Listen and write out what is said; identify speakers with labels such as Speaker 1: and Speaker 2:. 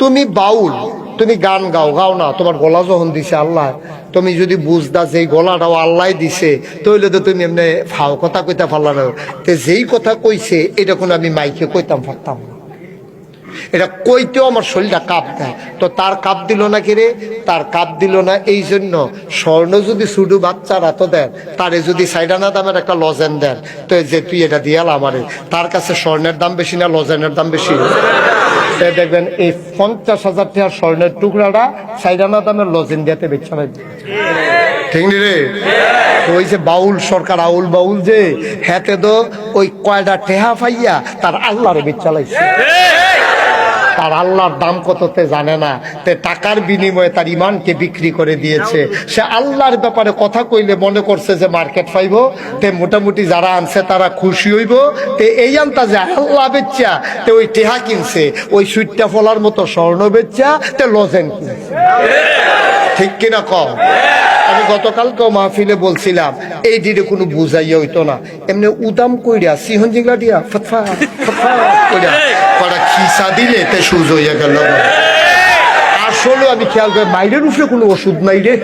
Speaker 1: তুমি বাউল, তুমি গান গাও গাও না, তোমার গলা যখন দিছে আল্লাহ, তুমি যদি বুঝদা যে গলাটাও আল্লাহ দিছে, তাহলে তো তুমি এমনি ফাও, কথা কইতে পারলা তে যেই কথা কইছে, এটা কোনো আমি মাইকে কইতাম পারতাম না। এটা কইতেও আমার শরীরটা কাপ দেয়। তো তার কাপ দিল না কিরে তার কাপ দিল না এই জন্য স্বর্ণ যদি শুধু বাচ্চারা তো দেন, তারে যদি সাইডানা দামের একটা লজেন দেন, তো যে তুই এটা দিয়াল আমারে তার কাছে স্বর্ণের দাম বেশি না, লজেনের দাম বেশি? দেখবেন, এই পঞ্চাশ হাজার টাকার স্বর্ণের টুকরাটা সাইডানা দামের লজিন দিয়াতে বেচা লাগবে ঠিক নি রে? ওই যে বাউল সরকার, আউল বাউল যে, হেতে তো ওই কয়টা টেহা ফাইয়া তার আল্লাহরে বেচা লাগছে তার আল্লাহর দাম কততে জানে না। তে টাকার বিনিময়ে তার ইমানকে বিক্রি করে দিয়েছে। সে আল্লাহর ব্যাপারে কথা কইলে মনে করছে যে মার্কেট পাইব তে মোটামুটি যারা আনছে তারা খুশি হইব। তে এই আনতা যে আল্লাহ বেচ্চা, তে ওই টেহা কিনছে, ওই সুইটটা ফলার মতো স্বর্ণ বেচ্চা, তে লজেন কিনছে। ঠিক কিনা কম আমি গতকালকেও মাহফিলে বলছিলাম, এই দিদি কোনো বুঝাইয়া হইতো না। এমনি উদাম কইরা, সিহন জিংলা দিয়া ফতফা ফতফা কইরা কটা খিসা দিলে তে সুজ হইয়া গেল। আসলে আমি খেয়াল করে, মাইরের উপরে কোনো ওষুধ নাই রে।